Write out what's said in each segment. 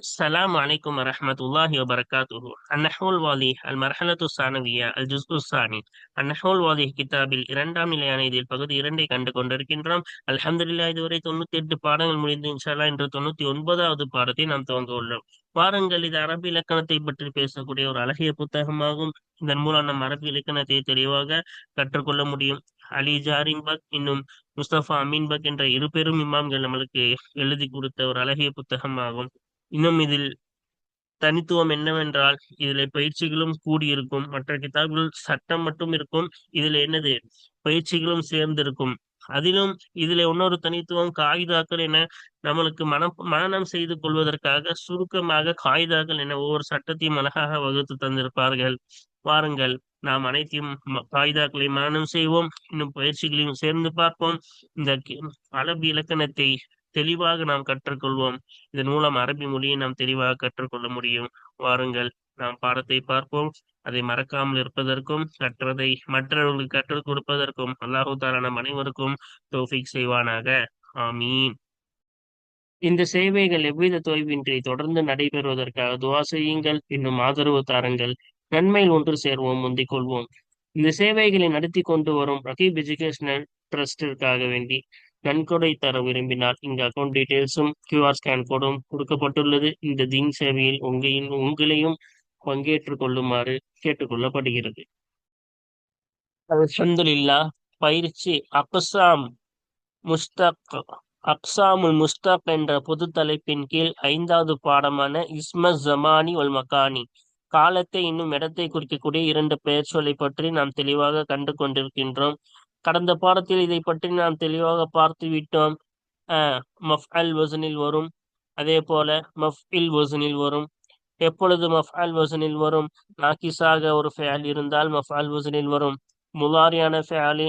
السلام عليكم ورحمة الله وبركاته النحو الواضح المرحلة الثانوية الجزء الثاني النحو الواضح கிதாபில் இரண்டாம் நிலையான இதில் பகுதி இரண்டை கண்டு கொண்டிருக்கின்றோம் அல்ஹம்துலில்லா இதுவரை தொண்ணூத்தி எட்டு பாடங்கள் முடிந்து இன்ஷால்லா இன்று தொண்ணூத்தி ஒன்பதாவது பாடத்தை நாம் துவங்க உள்ளோம் வாருங்கள் இது அரபு இலக்கணத்தை பற்றி பேசக்கூடிய ஒரு அழகிய புத்தகமாகும் இதன் மூலம் நம் அரபு இலக்கணத்தை தெளிவாக கற்றுக்கொள்ள முடியும் அலி ஜாரின்பக் இன்னும் முஸ்தபா அமீன்பக் என்ற இரு பெரும் இமாம்கள் நம்மளுக்கு எழுதி கொடுத்த ஒரு அழகிய புத்தகமாகும் இன்னும் இதில் தனித்துவம் என்னவென்றால் இதுல பயிற்சிகளும் கூடியிருக்கும். மற்ற கிதாபுகள் சட்டம் மட்டும் இருக்கும். இதுல என்னது? பயிற்சிகளும் சேர்ந்திருக்கும். அதிலும் இதுல இன்னொரு தனித்துவம் காகிதாக்கள் என நம்மளுக்கு மனம் மனநம் செய்து கொள்வதற்காக சுருக்கமாக காகிதாக்கள் என ஒவ்வொரு சட்டத்தையும் அழகாக வகுத்து தந்திருப்பார்கள். வாருங்கள் நாம் அனைத்தையும் காகிதாக்களை மனநம் செய்வோம். இன்னும் பயிற்சிகளையும் சேர்ந்து பார்ப்போம். இந்த அரபு இலக்கணத்தை தெளிவாக நாம் கற்றுக்கொள்வோம். இதன் மூலம் அரபி மொழியை நாம் தெளிவாக கற்றுக்கொள்ள முடியும். வாருங்கள் நாம் பாடத்தை பார்ப்போம். அதை மறக்காமல் இருப்பதற்கும் கற்றதை மற்றவர்களுக்கு கற்றுக் கொடுப்பதற்கும் அல்லாஹு தாலா நம் அனைவருக்கும் தோஃபிக் செய்வானாக. ஆமீன். இந்த சேவைகள் எவ்வித தொய்வின்றி தொடர்ந்து நடைபெறுவதற்காக துவா செய்யுங்கள். இன்னும் ஆதரவு தாருங்கள். நன்மையில் ஒன்று சேர்வோம் முந்திக் கொள்வோம். இந்த சேவைகளை நடத்தி கொண்டு வரும் ரகீப் எஜுகேஷனல் ட்ரஸ்டிற்காக வேண்டி நன்கொடை தர விரும்பினால் இங்கு அக்கௌண்ட் டீடைல்ஸும் கியூஆர் ஸ்கேன் கோடும் கொடுக்கப்பட்டுள்ளது. இந்த தீன் சேவையில் உங்களின் உங்களையும் பங்கேற்றுக் கொள்ளுமாறு கேட்டுக்கொள்ளப்படுகிறது. அல்ஹம்துலில்லா பயிற்சி அக்சாம் முஸ்தக் அக்சாமுல் முஸ்தக் என்ற பொது தலைப்பின் கீழ் ஐந்தாவது பாடமான இஸ்ம ஜமானி ஒல் மகானி. காலத்தை இன்னும் இடத்தை குறிக்கக்கூடிய இரண்டு பெயர் சொல்லை பற்றி நாம் தெளிவாக கண்டு கொண்டிருக்கின்றோம் கடந்த பாடத்தில் இதை பற்றி நாம் தெளிவாக பார்த்து விட்டோம். மஃப் அல் வசனில் வரும். அதே போல மஃப் இல் வசனில் வரும். எப்பொழுது மஃப் அல் வசனில் வரும்? நாக்கிஸாக ஒரு ஃபேல் இருந்தால் மஃப் அல் வசனில் வரும். முலாரியான ஃபேலி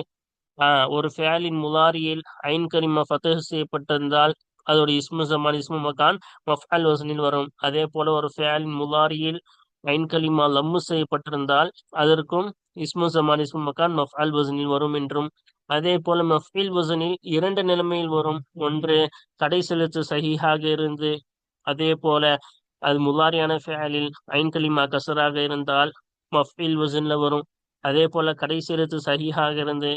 ஒரு ஃபேலின் முலாரியில் ஐன் கரிம ஃபத்தஹ் செய்யப்பட்டிருந்தால் அதோட இஸ்மு ஜமான் இஸ்மு மகான் மஃப் அல் வசனில் வரும். அதே போல ஒரு ஃபேலின் முலாரியில் ஐன் கலிமா லம்மு செய்யப்பட்டிருந்தால் அதற்கும் இஸ்மு ஜமான் மக்கான் மகான் மஃப் வசனில் வரும் என்றும் அதே போல மஃபீல் வசனில் இரண்டு நிலைமையில் வரும். ஒன்று கடை செலுத்து சகிஹாக இருந்து அதே போல அது முலாரியான ஃபேலில் ஐன் கலிமா கசராக இருந்தால் மஃபீல் வசன்ல வரும். அதே போல கடைசி எழுத்து சகிஹாக இருந்து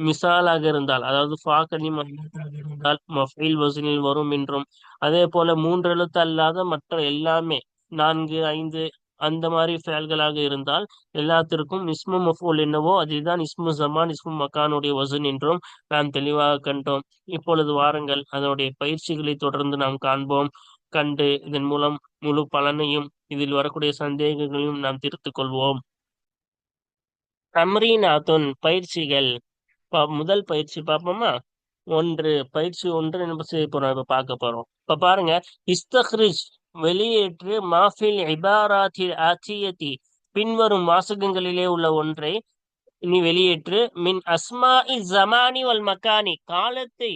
மிசாலாக இருந்தால் அதாவது ஃபா கலிமா இருந்தால் மஃபீல் வசனில் வரும் என்றும் அதே போல மூன்று எழுத்து அல்லாத மற்ற எல்லாமே நான்கு ஐந்து அந்த மாதிரி ஃபேல்களாக இருந்தால் எல்லாத்திற்கும் இஸ்மு மஃபூல் என்னவோ அதுதான் இஸ்மு ஜமான் இஸ்மு மக்கானுடைய வசன் என்றும் நாம் தெளிவாக கண்டோம். இப்பொழுது வாருங்கள் அதனுடைய பயிற்சிகளை தொடர்ந்து நாம் காண்போம். கண்டு இதன் மூலம் முழு பலனையும் இதில் வரக்கூடிய சந்தேகங்களையும் நாம் தீர்த்து கொள்வோம். தம்ரீனாத்துன் பயிற்சிகள். முதல் பயிற்சி பார்ப்போமா? ஒன்று பயிற்சி ஒன்று நம்ம செய்ய போறோம் இப்ப பார்க்க போறோம். இப்ப பாருங்க இஸ்தஹ்ரிஜ் வெளியேற்று மாஃபில் இபாராத்தில் ஆச்சியத்தி பின்வரும் வாசகங்களிலே உள்ள ஒன்றை நீ வெளியேற்று. மின் அஸ்மா ஜமானி வல் மக்கானி காலத்தை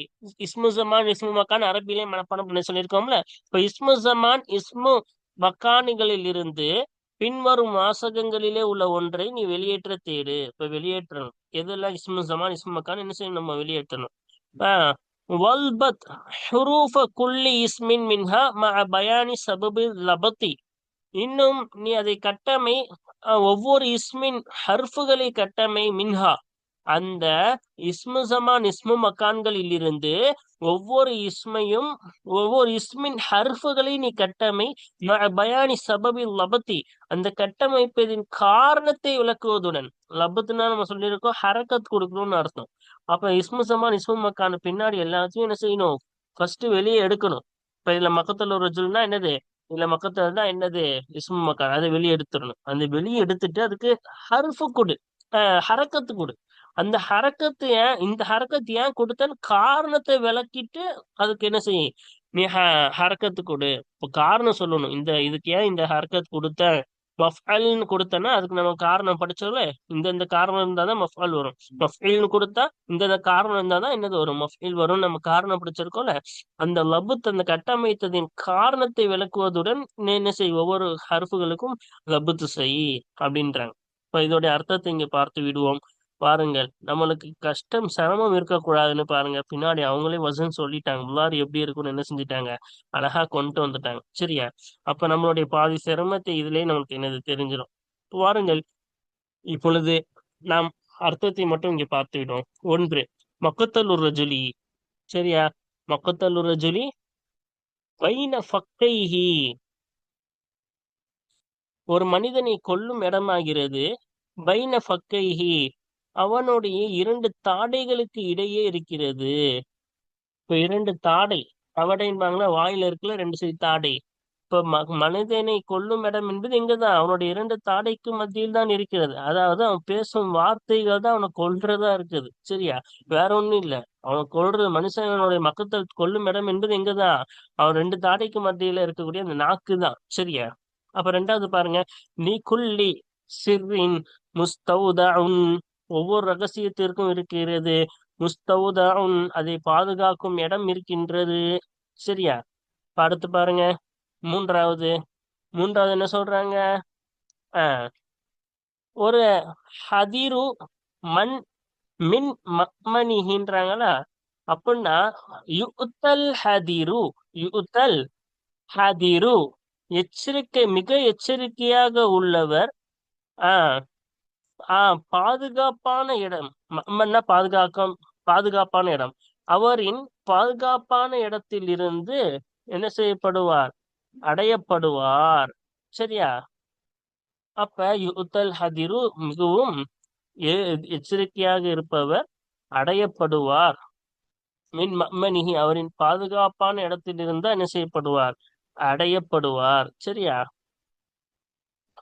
இஸ்மு ஜமான் இஸ்மு மக்கான் அரபிலே மனப்பாடம் பண்ண சொல்லியிருக்கோம்ல. இப்ப இஸ்மு ஜமான் இஸ்மு மக்கானிகளில் இருந்து பின்வரும் வாசகங்களிலே உள்ள ஒன்றை நீ வெளியேற்ற தேடு. இப்ப வெளியேற்றணும். எதெல்லாம் இஸ்மு ஜமான் இஸ்மு மக்கான் என்ன செய்யணும் நம்ம வெளியேற்றணும்? வல்பத் ஹுரூஃப குல்லி இஸ்மின் மின்ஹா ம பயானி சபபு லபத்தி. இன்னும் நீ அதை கட்டமை ஒவ்வொரு இஸ்மின் ஹர்ஃபுகளை கட்டமை மின்ஹா. அந்த இஸ்மு சமான் இஸ்மு மக்கான்களில் இருந்து ஒவ்வொரு இஸ்மையும் ஒவ்வொரு இஸ்மின் ஹர்ஃபுகளை நீ கட்டமை பயானி சபபி லபத்தி. அந்த கட்டமைப்பதின் காரணத்தை விளக்குவதுடன் லபத்துனா நம்ம சொல்லியிருக்கோம் ஹரக்கத் கொடுக்கணும்னு அர்த்தம். அப்ப இஸ்மு ஜமான் இஸ்மு மக்கான பின்னாடி எல்லாத்தையும் என்ன செய்யணும்? ஃபர்ஸ்ட் வெளியே எடுக்கணும். இப்ப இதுல மக்கத்துல ஒரு ரஜுல்னா என்னது? இதுல மக்கத்துல தான் என்னது? இஸ்மு மக்கான் அதை வெளியே எடுத்துடணும். அந்த வெளியே எடுத்துட்டு அதுக்கு ஹர்ஃபு கொடு. ஹரக்கத்து கொடு. அந்த ஹரக்கத்து ஏன் இந்த ஹரக்கத்து ஏன் கொடுத்தன்னு காரணத்தை விளக்கிட்டு அதுக்கு என்ன செய்யும் நீ ஹ ஹரக்கத்து கொடு. இப்போ காரணம் சொல்லணும். இந்த இதுக்கு ஏன் இந்த ஹரக்கத் கொடுத்த மஃஅல்னு கொடுத்தனா அதுக்கு நம்ம காரணம் படிச்சோம்ல இந்த இந்த காரணம் இருந்தா தான் மஃஅல் வரும். மஃஇல்னு கொடுத்தா இந்த இந்த காரணம் இருந்தா தான் என்னது வரும்? மஃஇல் வரும். நம்ம காரணம் படிச்சிருக்கோம்ல அந்த லபுத் அந்த கட்டமைத்ததின் காரணத்தை விளக்குவதுடன் என்ன செய் ஒவ்வொரு ஹர்ஃபுகளுக்கும் லபுத்து செய் அப்படின்றாங்க. இப்ப இதோடைய அர்த்தத்தை இங்க பார்த்து விடுவோம். பாருங்கள். நம்மளுக்கு கஷ்டம் சிரமம் இருக்கக்கூடாதுன்னு பாருங்க. பின்னாடி அவங்களே வசன் சொல்லிட்டாங்க. உள்ளார் எப்படி இருக்கும்னு என்ன செஞ்சுட்டாங்க? அழகா கொண்டு வந்துட்டாங்க. சரியா? அப்ப நம்மளுடைய பாதி சிரமத்தை இதுலயே நமக்கு என்னது? தெரிஞ்சிடும் வாருங்கள். இப்பொழுது நாம் அர்த்தத்தை மட்டும் இங்க பார்த்துவிடும் ஒன்று மக்கத்தல்லூர் ரஜுலி. சரியா? மக்கத்தல்லூர் ரஜுலி. பைன ஃபக்கைஹி. ஒரு மனிதனை கொல்லும் இடமாகிறது. பைன ஃபக்கைஹி. அவனுடைய இரண்டு தாடைகளுக்கு இடையே இருக்கிறது. இப்ப இரண்டு தாடை. தவடைன்பாங்களா வாயில இருக்குல்ல ரெண்டு சைடு தாடை. இப்ப ம- மனிதனை கொல்லும் இடம் என்பது இங்கதான். அவனுடைய இரண்டு தாடைக்கு மத்தியில் தான் இருக்கிறது. அதாவது அவன் பேசும் வார்த்தைகள் தான் அவனை கொல்றதா இருக்குது. சரியா? வேற ஒண்ணும் இல்ல. அவன் கொல்றது மனுஷனுடைய மக்கள் கொல்லும் இடம் என்பது இங்கதான். அவன் ரெண்டு தாடைக்கு மத்தியில இருக்கக்கூடிய அந்த நாக்கு தான். சரியா? அப்ப ரெண்டாவது பாருங்க. நீ குல்லி சிர்ரின் முஸ்தௌதஉன் ஒவ்வொரு ரகசியத்திற்கும் இருக்கிறது. முஸ்தௌதஉன் அதை பாதுகாக்கும் இடம் இருக்கின்றது. சரியா? அடுத்து பாருங்க. மூன்றாவது. மூன்றாவது என்ன சொல்றாங்க? ஆஹ் ஒரு ஹதிரு மண் மின் மக்மணிகின்றாங்களா அப்படின்னா யுத்தல் ஹதிரு யுத்தல் ஹதிரு. எச்சரிக்கை மிக எச்சரிக்கையாக உள்ளவர். ஆஹ் ஆஹ் பாதுகாப்பான இடம். மன்னா பாதுகாக்கம்? பாதுகாப்பான இடம். அவரின் பாதுகாப்பான இடத்தில் இருந்து என்ன செய்யப்படுவார்? அடையப்படுவார். சரியா? அப்ப யுத்தல் ஹதிரு மிகவும் எ- எச்சரிக்கையாக இருப்பவர் அடையப்படுவார். மின் மம்மனிகி அவரின் பாதுகாப்பான இடத்தில் இருந்தா என்ன செய்யப்படுவார்? அடையப்படுவார். சரியா?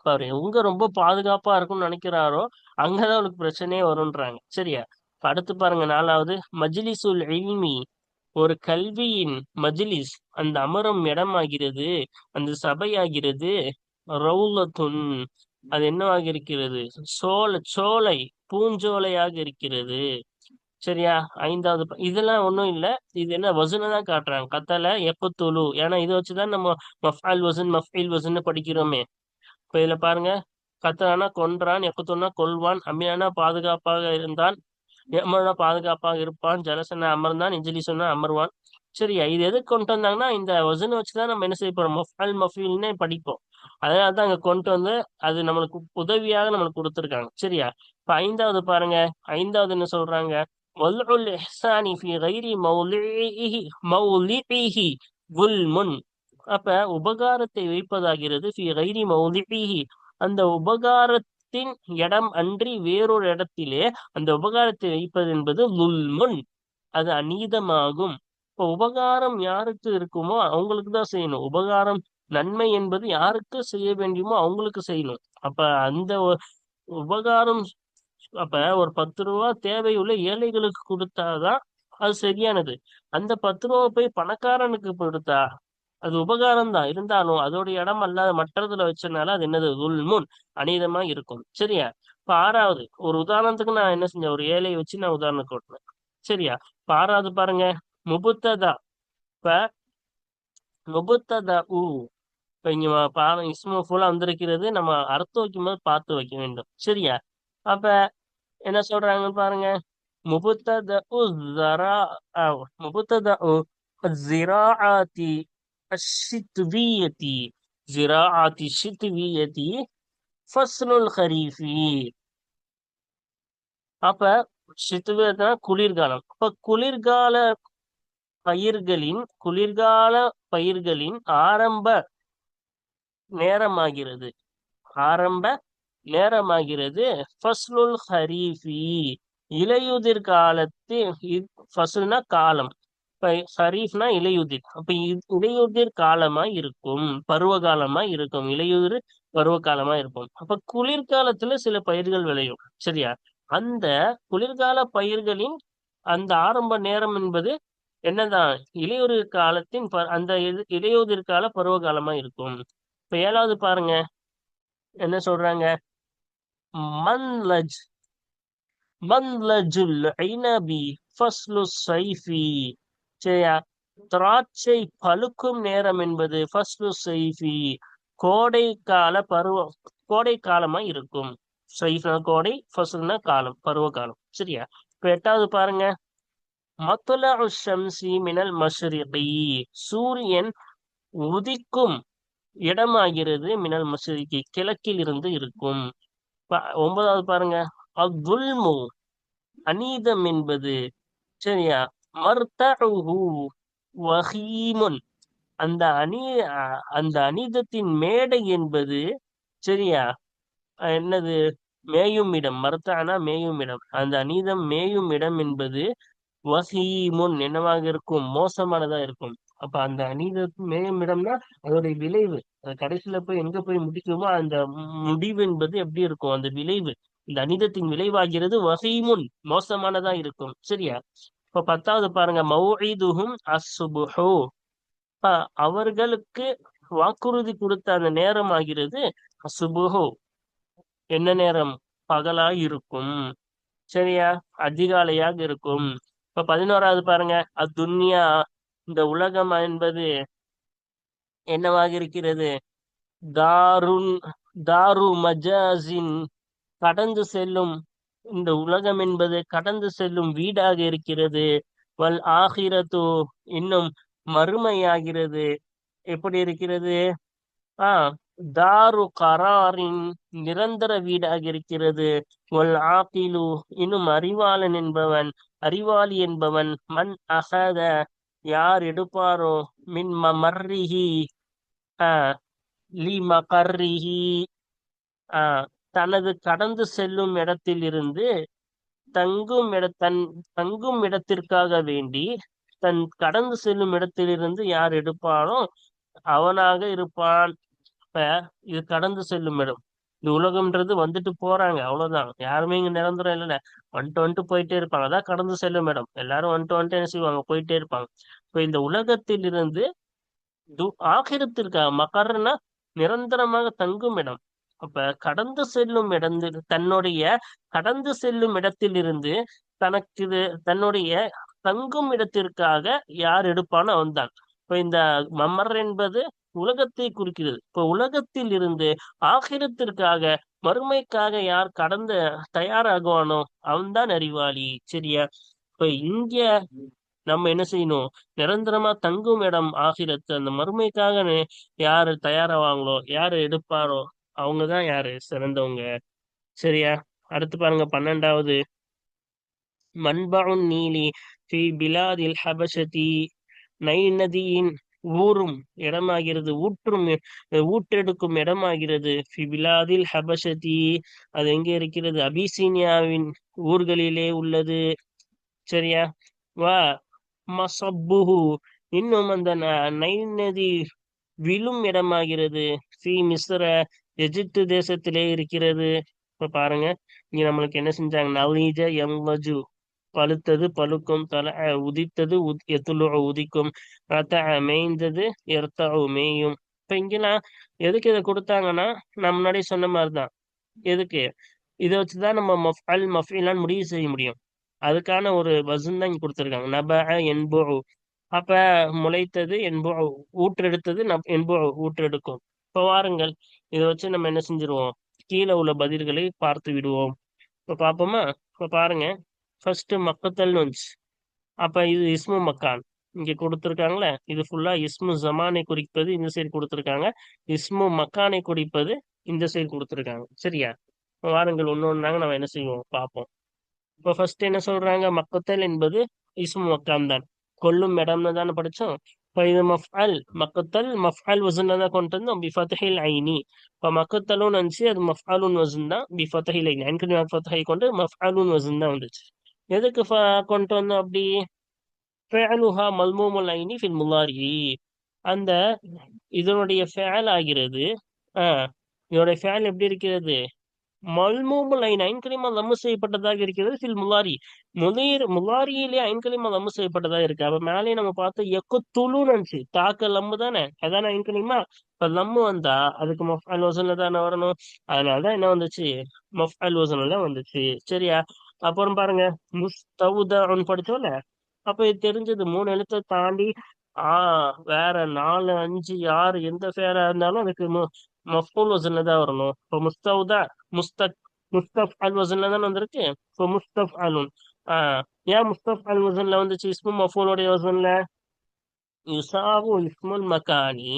அவர் எங்க ரொம்ப பாதுகாப்பா இருக்கும்னு நினைக்கிறாரோ அங்கதான் அவனுக்கு பிரச்சனையே வரும்ன்றாங்க. சரியா? அடுத்து பாருங்க நாலாவது மஜ்லிசுல் இல்மி ஒரு கல்வியின் மஜ்லிஸ் அந்த அமரும் இடமாகிறது அந்த சபையாகிறது ரவுலத்துன் அது என்னவாக இருக்கிறது? சோலை சோலை பூஞ்சோலையாக இருக்கிறது. சரியா? ஐந்தாவது இதெல்லாம் ஒன்றும் இல்ல. இது என்ன வசனை தான் காட்டுறாங்க. கத்தலை எப்போ தொழு? ஏன்னா இதை வச்சுதான் நம்ம மஃபால் வசன் மஃபீல் வசன் படிக்கிறோமே. இப்ப இதுல பாருங்க. கத்தனானா கொன்றான் எப்பத்துனா கொள்வான் அம்மியானா பாதுகாப்பாக இருந்தான் எம்மனா பாதுகாப்பாக இருப்பான் ஜலசனா அமர்ந்தான் இஞ்சலி சொன்னா அமர்வான். சரி இது எதுக்கு கொண்டு வந்தாங்கன்னா இந்த வசனை வச்சுதான் நம்ம என்ன செய்ய போறோம்? மஃபால் மஃபீல்னே படிப்போம். அதனால தான் அங்க கொண்டு வந்து அது நம்மளுக்கு உதவியாக நம்மளுக்கு கொடுத்துருக்காங்க. சரியா? இப்ப ஐந்தாவது பாருங்க. ஐந்தாவது என்ன சொல்றாங்க? வல்உல் இஹ்சானி ஃபி கைரி மௌலிஇஹி மௌலிஇஹி குல்முன் அப்ப உபகாரத்தை வைப்பதாகிறது அந்த உபகாரத்தின் இடம் அன்றி வேறொரு இடத்திலே அந்த உபகாரத்தை வைப்பது என்பது முன் அது அநீதமாகும். இப்ப உபகாரம் யாருக்கு இருக்குமோ அவங்களுக்கு தான் செய்யணும். உபகாரம் நன்மை என்பது யாருக்கு செய்ய வேண்டியமோ அவங்களுக்கு செய்யணும். அப்ப அந்த உபகாரம் அப்ப ஒரு பத்து ரூபா தேவையுள்ள ஏழைகளுக்கு கொடுத்தாதான் அது சரியானது. அந்த பத்து ரூபா போய் பணக்காரனுக்கு கொடுத்தா அது உபகாரம் தான் இருந்தாலும் அதோட இடம் அல்லாத மற்றதுல வச்சனால அது என்னது? உள்முன் அநீதமா இருக்கும். சரியா? இப்ப ஆறாவது ஒரு உதாரணத்துக்கு நான் என்ன செஞ்சேன்? ஒரு ஏழையை வச்சு நான் உதாரணம் கொட்டினேன் சரியா? இப்ப ஆறாவது பாருங்க. முபுத்ததா. இப்ப முபுத்ததா ஊ இப்ப இங்க வ- பாருங்க. இஸ்மு ஃபுல்லா வந்திருக்கிறது நம்ம அர்த்தம் வைக்கும்போது பார்த்து வைக்க வேண்டும். சரியா? அப்ப என்ன சொல்றாங்கன்னு பாருங்க? முபுத்ததா ஜரா முபுத்ததா ஜிராஆதி அஷ்ஷித்வியதி ஜிராஆத்தி ஷித்வியதி ஃபஸ்லுல் ஹரீஃபி அப்ப ஷித்வியத்னா குளிர்காலம். அப்ப குளிர்கால பயிர்களின் குளிர்கால பயிர்களின் ஆரம்ப நேரமாகிறது. ஆரம்ப நேரமாகிறது. ஃபஸ்லுல் ஹரீஃபி இலையுதிர் காலத்து ஃபஸ்ல்னா காலம். இப்ப ஹரீஃப்னா இலையுதிர். அப்ப இ- இலையுதிர் காலமா இருக்கும் பருவ காலமா இருக்கும் இலையுதிர் பருவ காலமா இருக்கும். அப்ப குளிர்காலத்துல சில பயிர்கள் விளையும் சரியா? அந்த குளிர்கால பயிர்களின் அந்த ஆரம்ப நேரம் என்பது என்னதான்? இலையுதிர் காலத்தின் ப- அந்த இலையுதிர் கால பருவ காலமா இருக்கும். இப்ப ஏழாவது பாருங்க. என்ன சொல்றாங்க? மன்லஜ் மன்லஜுல் ஐனபி ஃபஸ்லு சைஃபி. சரியா திராட்சை பழுக்கும் நேரம் என்பது ஃபஸ்லு சைஃபி கோடை கால பருவம் கோடை காலமா இருக்கும். சைஃப்னா கோடை ஃபசல்னா காலம் பருவ காலம். சரியா? இப்ப எட்டாவது பாருங்க. மத்துலஉ ஷம்சி மினல் மஷ்ரிகி. சூரியன் உதிக்கும் இடமாகிறது மினல் மஷ்ரிகி. கிழக்கில் இருந்து இருக்கும். ப- ஒன்பதாவது பாருங்க. அத்துல்மு அநீதம் என்பது. சரியா? வஹீமுன். அந்த அணி அந்த அநீதத்தின் மேடை என்பது சரியா? என்னது? மேயும் இடம். மர்த்தானா மேயும் இடம். அந்த அநீதம் மேயும் இடம் என்பது வஹீமுன். என்னவாக இருக்கும்? மோசமானதா இருக்கும். அப்ப அந்த அநீதம் மேயும் இடம்னா அதோடைய விளைவு. அது கடைசியில போய் எங்க போய் முடிக்குமோ அந்த முடிவு என்பது எப்படி இருக்கும்? அந்த விளைவு. இந்த அநீதத்தின் விளைவாகிறது வஹீமுன். மோசமானதா இருக்கும். சரியா? இப்ப பத்தாவது பாருங்க மௌஇதுஹும் அசுபுஹு அப்ப அவர்களுக்கு வாக்குறுதி கொடுத்த அந்த நேரம் ஆகிறது அசுபுஹு என்ன நேரம்? பகலா இருக்கும். சரியா? அதிகாலையாக இருக்கும். இப்ப பதினோராவது பாருங்க அத்துன்யா. இந்த உலகம் என்பது என்னவாக இருக்கிறது? தாருன் தாரு மஜாசின் கடந்து செல்லும் இந்த உலகம் என்பது கடந்து செல்லும் வீடாக இருக்கிறது. வல் ஆகிரத்து இன்னும் மறுமையாகிறது. எப்படி இருக்கிறது? ஆ தாரு கராரின் நிரந்தர வீடாக இருக்கிறது. வல் ஆகிலு இன்னும் அறிவாளன் என்பவன் அறிவாளி என்பவன் மண் அகத யார் எடுப்பாரோ? மின் மர்ரிஹி ஆ லி மகர்ரிஹி ஆ தனது கடந்து செல்லும் இடத்திலிருந்து தங்கும் இட தன் தங்கும் இடத்திற்காக வேண்டி தன் கடந்து செல்லும் இடத்திலிருந்து யார் எடுப்பானோ அவனாக இருப்பான். இப்ப இது கடந்து செல்லும் இடம். இந்த உலகம்ன்றது வந்துட்டு போறாங்க. அவ்வளவுதான். யாருமே இங்க நிரந்தரம் இல்லைல்ல. வந்துட்டு வந்துட்டு போயிட்டே இருப்பாங்க. அதான் கடந்து செல்லும் இடம். எல்லாரும் வந்துட்டு வந்துட்டு என்ன செய்வாங்க? போயிட்டே இருப்பாங்க. இப்ப இந்த உலகத்திலிருந்து இருந்து ஆகிரத்திற்காக மகர்னா நிரந்தரமாக தங்கும் இடம். அப்ப கடந்து செல்லும் இடத்தில் தன்னுடைய கடந்து செல்லும் இடத்திலிருந்து தனக்கு தன்னுடைய தங்கும் இடத்திற்காக யார் எடுப்பானோ அவன்தான். இப்ப இந்த மமர் என்பது உலகத்தை குறிக்கிறது. இப்ப உலகத்தில் இருந்து ஆகிரத்திற்காக மறுமைக்காக யார் கடந்த தயாராகுவானோ அவன்தான் அறிவாளி. சரியா? இப்ப இங்க நம்ம என்ன செய்யணும்? நிரந்தரமா தங்கும் இடம் ஆகிரத்து அந்த மறுமைக்காக யாரு தயாராவாங்களோ யாரு எடுப்பாரோ அவங்கதான் யாரு? சிறந்தவங்க. சரியா? அடுத்து பாருங்க பன்னெண்டாவது. மண்பவுன் நீலி ஃபி பிலாதில் ஹபஷதி. நைல் நதியின் ஊறும் இடமாகிறது ஊற்றும் ஊற்றெடுக்கும் இடமாகிறது. ஃபி பிலாதில் ஹபஷதி. அது எங்கே இருக்கிறது? அபிசீனியாவின் ஊர்களிலே உள்ளது. சரியா? வா மசப்புஹு. இன்னும் அந்த நை நதி விழும் இடமாகிறது. ஃபி மிஸ்ர எஜிப்து தேசத்திலே இருக்கிறது. இப்ப பாருங்க இங்க நம்மளுக்கு என்ன செஞ்சாங்க? நவீஜ எம்வஜு. பழுத்தது பழுக்கும் தல உதித்தது உத்- எத்துலு உதிக்கும். ரத்த மேய்ந்தது எர்த்தோ மேயும். இப்ப இங்கெல்லாம் எதுக்கு இதை கொடுத்தாங்கன்னா நான் முன்னாடி சொன்ன மாதிரிதான். எதுக்கு? இதை வச்சுதான் நம்ம மஃப் அல் மஃஇலான்னு முடிவு செய்ய முடியும். அதுக்கான ஒரு வசன் தான் இங்க கொடுத்துருக்காங்க. நப என்போ அப்ப முளைத்தது என்போ ஊற்றெடுத்தது நப் என்போ ஊற்றெடுக்கும். இப்ப வாருங்கள் இதை வச்சு நம்ம என்ன செஞ்சிருவோம்? கீழே உள்ள பதில்களை பார்த்து விடுவோம். இப்போ பார்ப்போமா இப்போ பாருங்க. ஃபர்ஸ்ட் மக்கத்தல் வந்துச்சு. அப்ப இது இஸ்மு மக்கான். இங்க கொடுத்துருக்காங்களே இது ஃபுல்லா இஸ்மு ஜமானை குறிப்பது இந்த சைடு கொடுத்துருக்காங்க. இஸ்மு மக்கானை குறிப்பது இந்த சைடு கொடுத்துருக்காங்க. சரியா? இப்ப வாருங்கள் ஒன்று ஒன்றாங்க நம்ம என்ன செய்வோம்? பார்ப்போம் இப்ப ஃபர்ஸ்ட் என்ன சொல்றாங்க? மக்கத்தல் என்பது இஸ்மு மக்கான் தான். கொல்லும் இடம்னு தானே படிச்சோம். فإذا இது مقتل மக்கத்தல் மஃஅல் வசன் தான் கொண்டு வந்தோம் பிஃபத்ஹில் ஐனி இப்ப மக்கத்தலும் நினைச்சு அது மஃஅலுன் வசன் தான் பிஃபத்ஹில் ஐனி அன்கனி ஃபத்ஹை கொண்டு மஃஅலுன் வசன் வந்துச்சு எதுக்கு கொண்டு வந்தோம் அப்படி ஃபேலுஹா மல்மூமுல் ஐனி ஃபில் முலாரி அந்த இதனுடைய ஃபேல் ஆகிறது. ஆ இதனுடைய ஃபேல் எப்படி இருக்கிறது? மல்மூமுல் ஐன் ஐன்கலிமா லம்மு செய்யப்பட்டதாக இருக்கிறது. ஃபில் முலாரி. முலீர் முலாரியிலே ஐன்கலிமா லம்மு செய்யப்பட்டதாக இருக்கு. அப்ப மேலே நம்ம பார்த்தோம் எக்கு துளுன்னு இருந்துச்சு தாக்க லம்மு தானே? அதான ஐன்கலிமா இப்ப லம்மு வந்தா அதுக்கு மஃஅல் வசன்ல தானே வரணும்? அதனாலதான் என்ன வந்துச்சு? மஃஅல் வசன்ல வந்துச்சு. சரியா? அப்புறம் பாருங்க. முஸ்தவுதான் படிச்சோம்ல? அப்ப இது தெரிஞ்சது. மூணு எழுத்தை தாண்டி ஆஹ் வேற நாலு அஞ்சு ஆறு எந்த ஃபேரா இருந்தாலும் அதுக்கு மஃபூல் வசன்ல தான் வரணும் இப்போ முஸ்தவுதா முஸ்தக் முஸ்தப் அல் வசன்ல தானே வந்திருக்கு இப்போ முஸ்தப் அலுன் ஆஹ் ஏன் முஸ்தப் அல் வசன்ல வந்துச்சு இஸ்மு மஃபூலுடைய வசன்ல யுசாவு இஸ்முல் மகானி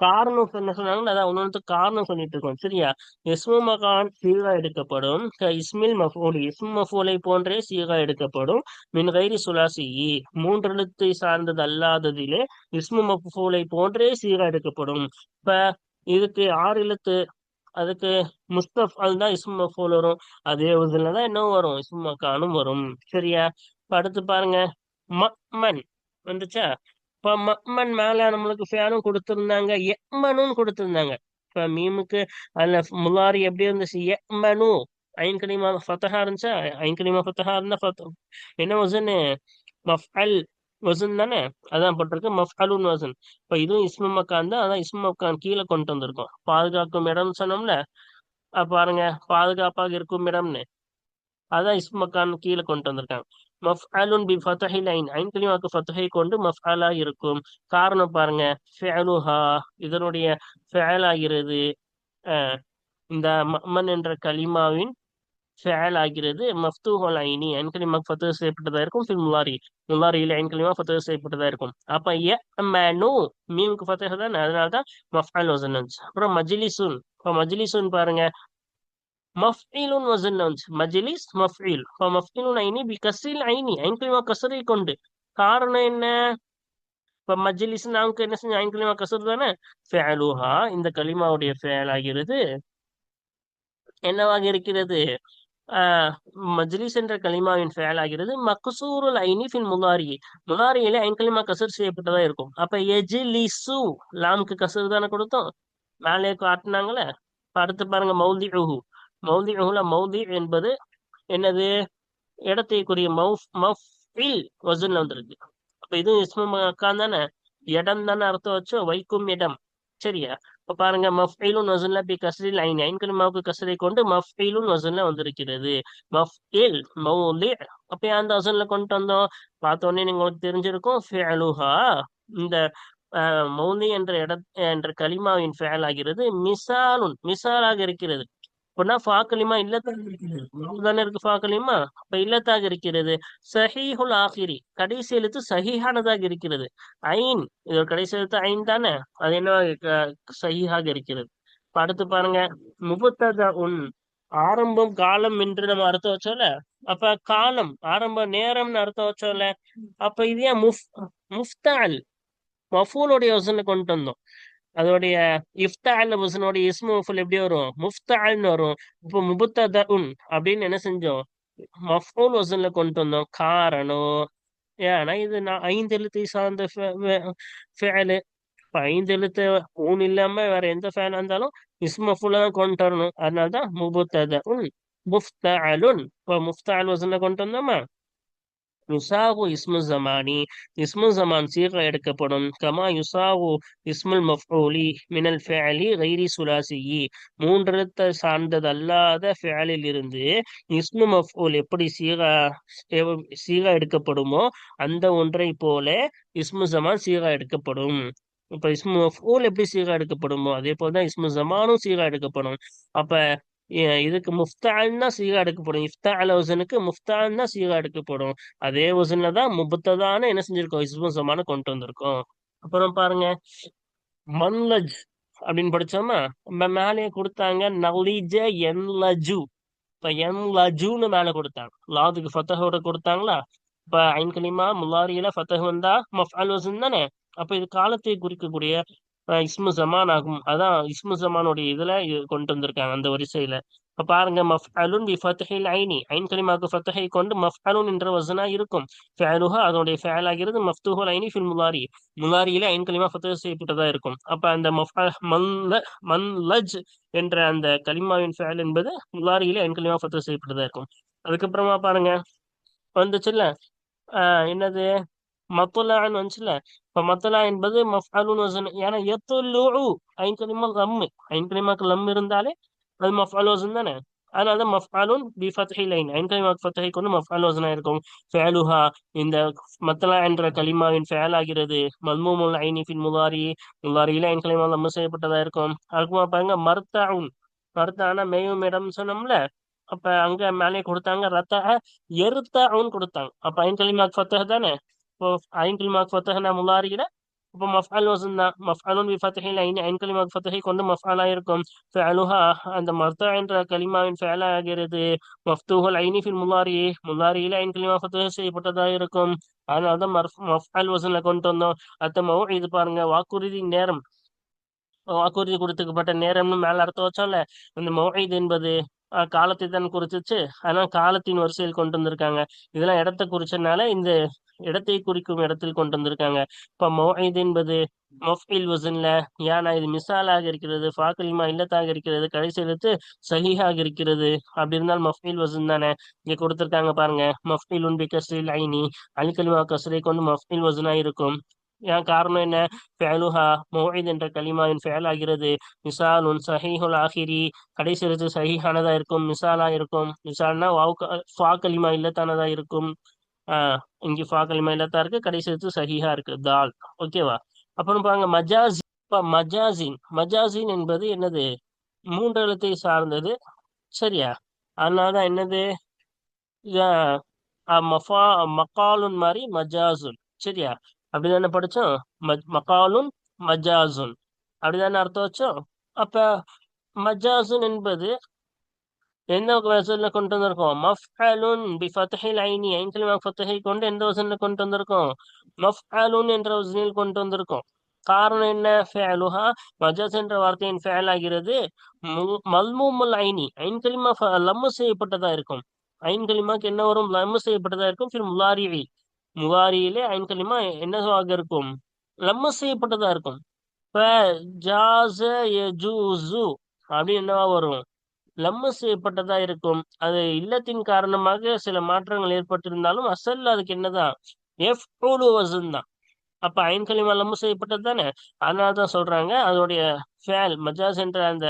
காரணம் என்ன சொன்னாங்க அதான் ஒன்னொன்று காரணம் சொல்லிட்டு இருக்கோம் சரியா இஸ்மு மகான் சீகா எடுக்கப்படும் இஸ்மில் மஃபூல் இஸ்மு மஃபூலை போன்றே சீகா எடுக்கப்படும். மின் கைரி சுலாசி மூன்றெழுத்தை சார்ந்தது அல்லாததிலே இஸ்மு மஃபூலை போன்றே சீகா எடுக்கப்படும். இப்ப இதுக்கு ஆறு எழுத்து அதுக்கு முஸ்தப் அதுதான் தான் இஸ்மு மஃபூல் வரும். அதே இதுல தான் என்ன வரும். இஸ்மு மக்கானும் வரும். சரியா? இப்போ அடுத்து பாருங்க. மக்மன். வந்துச்சா? இப்போ மம்மன் மேல நம்மளுக்கு ஃபேனும் கொடுத்துருந்தாங்க. எம்மனும் கொடுத்துருந்தாங்க. இப்ப மீமுக்கு அதுல முலாரி எப்படி இருந்துச்சு? எம்மனு ஐன்கனிமா ஃபத்தஹா இருந்துச்சா? ஐன்கனிமா ஃபத்தஹா இருந்தா ஃபத்த என்ன வசனு? அல் வசன் தானே? அதான் போட்டிருக்கு. மஃபாலூன் வசன். இப்ப இதுவும் இஸ்மு மக்கான் தான். அதான் இஸ்மு மக்கான் கீழே கொண்டு வந்திருக்கோம். பாதுகாக்கும் இடம் சொன்னோம்ல? பாருங்க. பாதுகாப்பாக இருக்கும் இடம்னு. அதான் இஸ்மு மக்கான் கீழே கொண்டு வந்திருக்காங்க. மஃஅலுன் பி ஃபத்தஹி ஐன் ஐன் கலிமாக்கு ஃபத்தஹை கொண்டு மஃஅலா இருக்கும். காரணம் பாருங்க. ஃபேலுஹா. இதனுடைய ஃபேலாகிறது ஆகிறது இந்த மம்மன் என்ற கலிமாவின் ஃபேல் ஆகிறது மஃப்தூஹுல் ஐனி ஐன் ஃபத்து செய்யப்பட்டதாக இருக்கும் ஃபில் முலாரி முலாரியில் ஐன் ஃபத்து செய்யப்பட்டதாக செய்யப்பட்டதா இருக்கும் அப்ப மேனு மீமுக்கு ஃபதஹ் தான் அதனால தான் மஃபால் வசனன்ஸ் அப்புறம் மஜிலிசுன் இப்போ மஜிலிசுன் பாருங்க மஃபீலுன் வசன்ல மஜிலிஸ் மஃபீல் இப்போ மஃபீலுன் ஐனி பி கசில் ஐனி ஐன் கலிமா கசரை கொண்டு காரணம் என்ன இப்ப மஜ்லிஸ் நமக்கு என்ன செஞ்சு ஐன்கலிமா கசர் தானே ஃபேலுஹா இந்த கலிமாவுடைய ஃபேல் ஆகிறது என்னவாக இருக்கிறது மஜ்லிஸ் என்ற கலிமாவின் ஃபேல் ஆகிறது மக்சூருல் ஐனி ஃபின் முதாரி முதாரியில ஐன் கலிமா கசர் செய்யப்பட்டதா இருக்கும். அப்ப எஜிலிசு லாம்க்கு கசர் தானே கொடுத்தோம். மேலே காட்டினாங்களே அடுத்து பாருங்க மௌதி உஹு மௌதி உஹுல மௌதி என்பது என்னது? இடத்தைக்குரிய மௌஃப் மஃபில் வசூல்ல வந்திருக்கு. அப்ப இதுவும் இஸ்மு மக்கான் தானே? இடம் தானே அர்த்தம் வச்சோம். வைக்கும் இடம். சரியா இப்ப பாருங்க மஃபீலுன் வசன்ல பி கசரில் ஐன் ஐன் கலிமாவுக்கு கசரை கொண்டு மஃபீலுன் வசன்ல வந்திருக்கிறது. மஃஇல் மௌலி அப்ப அந்த வசன்ல கொண்டு வந்தோம்? பார்த்தோன்னே உடனே நீங்க உங்களுக்கு தெரிஞ்சிருக்கும். ஃபேலுஹா இந்த மௌலி என்ற இட என்ற கலிமாவின் ஃபேல் ஆகிறது மிசாலுன் மிசாலாக இருக்கிறது. அப்படின்னா ஃபாக்கலிமா இல்லத்தாக இருக்கிறது. தானே இருக்கு ஃபாக்கலிமா? அப்ப இல்லத்தாக இருக்கிறது. சஹீஹுல் ஆஹிரி கடைசி எழுத்து சஹீஹானதாக இருக்கிறது. ஐன் இது ஒரு கடைசி எழுத்து ஐன் தானே? அது என்ன சஹீஹாக இருக்கிறது. அடுத்து பாருங்க. முபத்ததா உன் ஆரம்பம் காலம் என்று நம்ம அர்த்தம் வச்சோம்ல? அப்ப காலம் ஆரம்ப நேரம்னு அர்த்தம் வச்சோம்ல? அப்ப இது ஏன் முஃப் முஃப்தால் மஃபூலுடைய யோசனை கொண்டு வந்தோம். அதோடைய இஃப்தால் வசனுடைய இஸ்மு மஃபூல் எப்படி வரும்? முஃப்தால்னு வரும். இப்போ முபத்தத உன் அப்படின்னு என்ன செஞ்சோம்? மஃபூல் வசன்ல கொண்டு வந்தோம். காரணம் ஏன்னா இது நான் ஐந்து எழுத்தை சார்ந்த ஃபேலு. இப்ப ஐந்து எழுத்து ஊன் இல்லாம வேற எந்த ஃபேன் இருந்தாலும் இஸ்மஃபுல்லா தான் கொண்டு வரணும். அதனாலதான் முபுத்தத உன் முஃப்தஅலுன் இப்போ முஃப்தஅல் வசன்ல கொண்டு வந்தோமா? யுசாவு இஸ்மு ஜமானி இஸ்மு ஜமான் சீக எடுக்கப்படும். கமா யுசாவு இஸ்முல் மஃபூலி மினல் ஃபேலி கைரி சுலாசியி. மூன்றெழுத்த சார்ந்ததல்லாத ஃபேலில் இருந்து இஸ்மு மஃபூல் எப்படி சீகா எவ்- சீகா எடுக்கப்படுமோ அந்த ஒன்றை போல இஸ்மு ஜமான் சீகா எடுக்கப்படும். இப்ப இஸ்மு மஃபூல் எப்படி சீகா எடுக்கப்படுமோ அதே போல தான் இஸ்மு ஜமானும் சீகா எடுக்கப்படும். அப்ப இதுக்கு முஃப்தான்னா சீகா எடுக்கப்படும். இஃப்தால் வசனுக்கு முஃப்தான்னா சீகா எடுக்கப்படும். அதே வசன்ல தான் முபத்ததான என்ன செஞ்சிருக்கோம்? இஸ்மு ஜமான கொண்டு வந்திருக்கோம். அப்புறம் பாருங்க. மன்லஜ் அப்படின்னு படிச்சோமா? நம்ம மேலேயே கொடுத்தாங்க நலிஜ என்லஜு. இப்ப என்லஜுன்னு மேல கொடுத்தாங்க. லாதுக்கு ஃபத்தஹோட கொடுத்தாங்களா? இப்ப ஐன் முல்லாரியில ஃபத்தஹ் வந்தா மஃஅல் வசன் தானே? அப்ப இது காலத்தை குறிக்கக்கூடிய இஸ்மு ஜமான் ஆகும். அதான் இஸ்மு ஜமானுடைய இதுல கொண்டு வந்திருக்காங்க அந்த வரிசையில. இப்ப பாருங்க மஃப் அலுன் பி ஃபத்ஹில் ஐனி. ஐன் கலிமாக்கு ஃபத்தஹை கொண்டு மஃப் அலுன் என்ற வசனா இருக்கும். ஃபேலுஹா அதனுடைய ஃபேல் ஆகிறது மஃப்துஹுல் ஐனி ஃபில் முலாரி. முலாரியில ஐன் கலிமா ஃபத்தஹ் செய்யப்பட்டதா இருக்கும். அப்ப அந்த மஃஅ மன்ல மன்லஜ் என்ற அந்த கலிமாவின் ஃபேல் என்பது முலாரியில ஐன் கலிமா ஃபத்தஹ் செய்யப்பட்டதா இருக்கும். அதுக்கப்புறமா பாருங்க வந்துச்சுல்ல? ஆஹ் என்னது? மத்துலான்னு வந்துச்சுல்ல? இப்போ மத்தலா என்பது மஃபாலுன் வசன் ஏன்னா எத்துலு ஐன் கலிமா லம் ஐன் கலிமாக்கு லம் இருந்தாலே அது மஃபால் வசன் தானே அதனால தான் மஃபாலுன் பி ஃபத்ஹி லைன் ஐன் கலிமா ஃபத்ஹை கொண்டு மஃபால் வசனா இருக்கும் ஃபேலுஹா இந்த மத்தலா என்ற கலிமாவின் ஃபேல் ஆகிறது மல்மூமுல் ஐனி ஃபில் முதாரி முதாரியில ஐன் கலிமா லம் செய்யப்பட்டதா இருக்கும் அதுக்குமா பாருங்க மர்த்தாவுன் மர்த்தானா மேயும் இடம் சொன்னோம்ல அப்ப அங்க மேலே கொடுத்தாங்க ரத்த எருத்தவுன்னு கொடுத்தாங்க அப்ப கலிமா ஃபத்தஹ் தானே இப்போ ஐன்கலிமாக் ஃபத்தஹ்னா முல்லாரியில இப்போ மஃபால் வசன் தான் மஃபாலுன் பி ஃபத்தஹில் ஐன் ஐன்கலிமாக் ஃபத்தஹை கொண்டு மஃபாலாக இருக்கும் ஃபேலுஹா அந்த மர்த்தா என்ற கலிமாவின் ஃபஅலா ஆகிறது மஃப்தூஹல் ஐனி ஃபில் முலாரி முலாரியில ஐன்கலிமா ஃபத்தஹ் செய்யப்பட்டதா இருக்கும் அதனால தான் மஃபால் வசன்ல கொண்டு வந்தோம் அடுத்த இது பாருங்க வாக்குறுதி நேரம் வாக்குறுதி கொடுத்துக்கப்பட்ட நேரம்னு மேல அர்த்தம் வச்சோம்ல இந்த மௌஹீத் என்பது காலத்தை தான் குறிச்சிச்சு. ஆனா காலத்தின் வரிசையில் கொண்டு வந்திருக்காங்க. இதெல்லாம் இடத்தை குறிச்சனால இந்த இடத்தை குறிக்கும் இடத்தில் கொண்டு வந்திருக்காங்க. இப்ப மௌஹீத் என்பது மொஃபில் வசன்ல யானா இது மிசாலாக இருக்கிறது ஃபாக்கலிமா இல்லத்தாக இருக்கிறது கடைசி எழுத்து சஹிஹாக இருக்கிறது. அப்படி இருந்தால் மஃபில் வசன் தானே? இங்க கொடுத்துருக்காங்க பாருங்க மஃபில் உன் பி கஸ்ரில் ஐனி அலிகலிமா கஸ்ரை கொண்டு மஃபில் வசனா இருக்கும். ஏன் காரணம் என்ன? ஃபேலுஹா மௌஇத் என்ற கலிமாவின் ஃபேல் ஆகிறது. மிசால் உன் சஹிஹுல் ஆஹிரி கடைசி எழுத்து சஹிஹானதா இருக்கும் மிசாலா இருக்கும். மிசால்னா வாவு ஃபா கலிமா இல்லத்தானதா இருக்கும். இங்கே ஃபா கலிமா இல்லத்தா இருக்கு. கடைசி எழுத்து இருக்கு தால் ஓகேவா அப்புறம் பாருங்க மஜாஸ் இப்ப மஜாசின் மஜாசின் என்பது என்னது? மூன்று எழுத்தை சார்ந்தது. சரியா? அதனாலதான் என்னது? மஃபா மக்காலுன் மாதிரி மஜாசுன் சரியா? அப்படிதானே படிச்சோம் மஜ்- மக்காலுன் மஜாசுன் அப்படிதானே அர்த்தம் வச்சோம்? அப்ப மஜாசுன் என்பது எந்த வசன்ல கொண்டு வந்திருக்கோம் மஃஅலுன் பி ஃபத்ஹில் ஐனி ஐன் கலிமா ஃபத்ஹை கொண்டு எந்த வசனில் கொண்டு வந்திருக்கோம் மஃஅலுன் என்ற வசனில் கொண்டு வந்திருக்கோம் காரணம் என்ன ஃபேலுஹா மஜாஸ் என்ற வார்த்தையின் ஃபேல் ஆகிறது மு- மல்மூமுல் ஐனி ஐன் கலிமா லம்மு செய்யப்பட்டதா இருக்கும் ஐன் கலிமாக்கு என்ன வரும் லம்மு செய்யப்பட்டதா இருக்கும் ஃபில் முலாரிஇ முலாரியிலே ஐன் கலிமா என்னவாக இருக்கும் லம்மு செய்யப்பட்டதா இருக்கும் இப்போ ஜாஸ் அப்படின்னு என்னவா வரும் லம்மு செய்யப்பட்டதா இருக்கும். அது இல்லத்தின் காரணமாக சில மாற்றங்கள் ஏற்பட்டிருந்தாலும் அசல் அதுக்கு என்னதான்? எஃப் வசன் தான். அப்ப ஐன் கலிமா லம்மு செய்யப்பட்டது தானே? அதனாலதான் சொல்றாங்க. அதோடைய ஃபேல் மஜாஸ் என்ற அந்த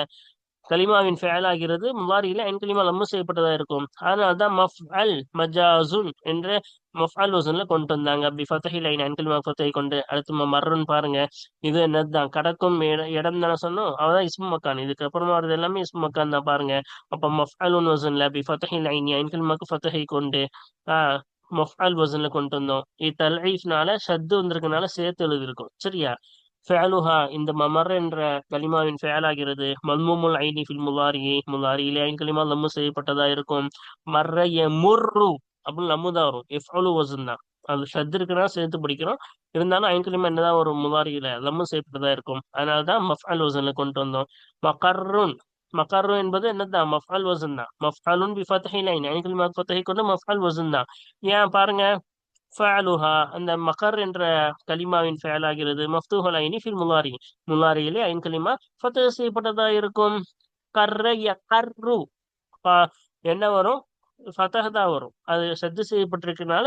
கலிமாவின் ஃபேல் ஆகிறது. முவாரியில ஐன் கலிமா லம்மு செய்யப்பட்டதா இருக்கும். அதனால தான் மஃப் அல் மஜாசுன் என்ற மஃஅல் வசன்ல கொண்டு வந்தாங்க. அப்படி ஃபத்தஹி ஐன் ஐன் கலிமா கொண்டு அடுத்து ம- மர்ருன்னு பாருங்க. இது என்னதுதான்? கடக்கும் இடம் தானே சொன்னோம். அவதான் இஸ்மு மக்கான். இதுக்கப்புறமா வருது எல்லாமே இஸ்மு மக்கான் தான் பாருங்க. அப்ப உன் வசன்ல பி ஃபத்தஹில் ஐன் ஐன் கலிமாக்கு ஃபத்தஹி கொண்டு ஆஹ் மஃஅல் வசன்ல கொண்டு வந்தோம். இது தல்ஈஃப்னால ஷத்து வந்திருக்கனால சேர்த்து எழுதியிருக்கும். சரியா? ஃபேலுஹா இந்த மமர் என்ற கலிமாவின் ஃபேல் ஆகிறது மல்முமுல் ஐனி ஃபில் முலாரி முலாரியிலே ஐன் கலிமா லம்மு செய்யப்பட்டதா இருக்கும் மர்ர முர்ரு அப்படின்னு லம்மு தான் வரும் எஃப்அலு வசன் தான் அது ஷத் இருக்குன்னா சேர்த்து படிக்கிறோம் இருந்தாலும் ஐன் கலிமா என்னதான் வரும் முலாரியில லம்மு செய்யப்பட்டதா இருக்கும் அதனாலதான் அல் வசன்ல கொண்டு வந்தோம் மகர்ருன் மகர்ரு என்பது என்னதான் மஃபால் வசன் தான் மஃஅலுன் பி ஃபத்ஹில் ஐன் ஐன் கலிமா ஃபத்ஹை கொண்டு மஃஅல் வசன் தான் ஏன் பாருங்க ஃபஅலுஹா அந்த மகர் என்ற கலிமாவின் ஃபேல் ஆகிறது மஃப்தூஹல் ஐனி ஃபில் முலாரி முலாரியிலே ஐன் கலிமா ஃபத்து செய்யப்பட்டதா இருக்கும். கர்ர கர்ரு என்ன வரும்? ஃபத்தஹ் தான் வரும். அது சத்து செய்யப்பட்டிருக்கனால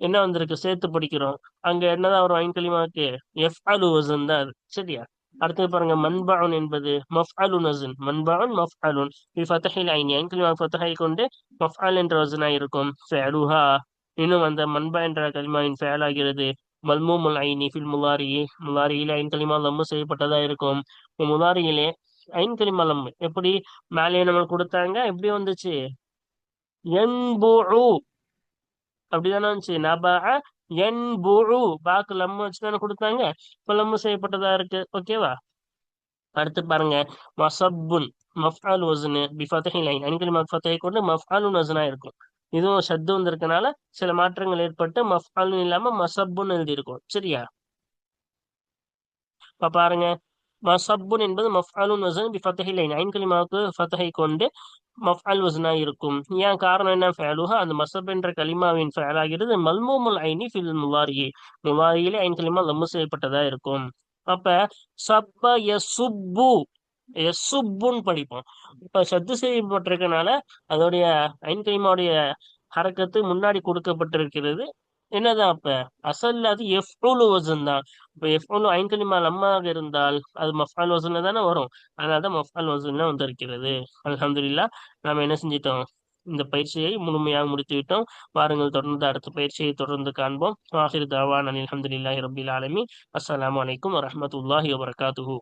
என்ன வந்திருக்கு? சேர்த்து படிக்கிறோம். அங்க என்னதான் வரும் ஐன் கலிமாவுக்கு எஃப் அலு வசன் தான் அது. சரியா? அடுத்து பாருங்க. மன்பான் என்பது மஃப் அலு நசன் மண்பாவுன் மஃப் அலுன் இது ஃபத்தஹில் ஐனி ஐன் கலிமா ஃபத்தஹை கொண்டு மஃஅல் என்ற வசனாக இருக்கும். ஃபேலுஹா இன்னும் அந்த மண்பா என்ற கலிமாவின் ஃபேல் ஆகிறது மல்மூமுல் ஐனி ஃபில் முலாரி. முலாரியிலே ஐன் கலிமா லம்மு செய்யப்பட்டதா இருக்கும். முலாரியிலே ஐன் கலிமா லம்மு. எப்படி? மேலே நம்மளுக்கு கொடுத்தாங்க. எப்படி வந்துச்சு? என்புஉ அப்படிதானே வந்துச்சு. நபா என்புஉ பாக்கு லம்மு வச்சு தானே கொடுத்தாங்க. இப்ப லம்மு செய்யப்பட்டதா இருக்கு. ஓகேவா? அடுத்து பாருங்க. மசப்புன். மஃஆல் வஸ்னு. பி ஃபத்ஹில் ஐன் ஐன் கலிமா ஃபத்ஹை கொண்டு மஃஆலுன் வஸ்னா இருக்கும். இதுவும் ஷத்து வந்திருக்கனால சில மாற்றங்கள் ஏற்பட்டு மஃபால்னு இல்லாம மசப்புன்னு எழுதி இருக்கும் சரியா? இப்ப பாருங்க. மசப்புன் என்பது மஃபாலுன் வசன் பி ஃபத்ஹில் ஐன் கலிமாவுக்கு ஃபத்ஹை கொண்டு மஃபால் வசனா இருக்கும். ஏன் காரணம் என்ன? ஃபேலுஹா அந்த மசப் என்ற கலிமாவின் ஃபேல் ஆகிறது மல்மூமுல் ஐனி ஃபில் முலாரியே முவாரியிலே ஐன் கலிமா லம்மு செய்யப்பட்டதா இருக்கும். அப்ப சப்ப யசுப்பு எசுப்புன்னு படிப்போம். இப்ப சத்து செய்யப்பட்டிருக்கனால அதோடைய ஐன்கைமாவுடைய ஹரக்கத்து முன்னாடி கொடுக்கப்பட்டிருக்கிறது. என்னதான் அப்ப? அசல்ல அது எஃப்ரூலு வசன் தான். இப்ப எஃப்ரூலு ஐன் கலிமா லம்மாக இருந்தால் அது மஃபால் வசன்ல தானே வரும். அதனாலதான் மஃபால் வசன்ல வந்திருக்கிறது. அலமதுல்லா நாம என்ன செஞ்சிட்டோம்? இந்த பயிற்சியை முழுமையாக முடித்து விட்டோம் வாருங்கள் தொடர்ந்து அடுத்த பயிற்சியை தொடர்ந்து காண்போம். ஆஹிர் தாவான் அல்ஹம்துலில்லாஹி ரபில் ஆலமி அஸ்லாம் அலைக்கும் வரமத்துல்லாஹி வபரகாத்துஹு.